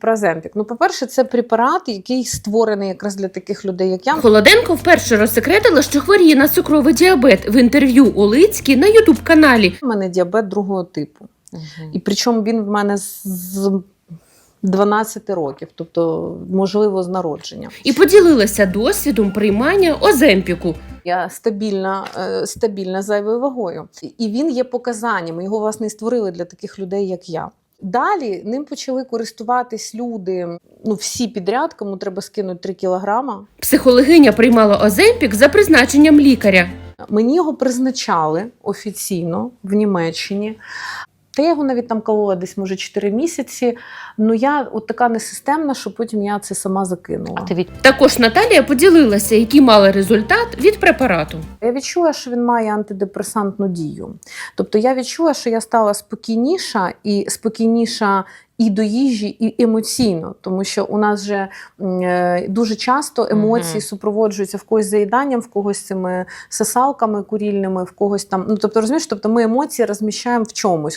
Про Земпік. Ну, по-перше, це препарат, який створений якраз для таких людей, як я. Холоденко вперше розсекретила, що хворіє на цукровий діабет в інтерв'ю Олицькій на Ютуб каналі. У мене діабет другого типу. І причому він в мене з- з 12 років, тобто, можливо, з народження. І поділилася досвідом приймання Оземпіку. Я стабільна, е, стабільна зайвою вагою. І він є показанням. Його власне і створили для таких людей, як я. Далі ним почали користуватись люди. Ну, всі підряд, кому треба скинути 3 кілограма. Психологиня приймала Оземпік за призначенням лікаря. Мені його призначали офіційно в Німеччині. Та я його навіть там колола десь, може, 4 місяці. Ну я от така несистемна, що потім я це сама закинула. А ти від Також Наталія поділилася, який мала результат від препарату. Я відчула, що він має антидепресантну дію. Тобто я відчула, що я стала спокійніша і спокійніша і до їжі, і емоційно, тому що у нас же е, дуже часто емоції Мгм. супроводжуються в когось заїданням, в когось цими сосалками курільними, в когось там. Ну тобто, розумієш, тобто ми емоції розміщаємо в чомусь.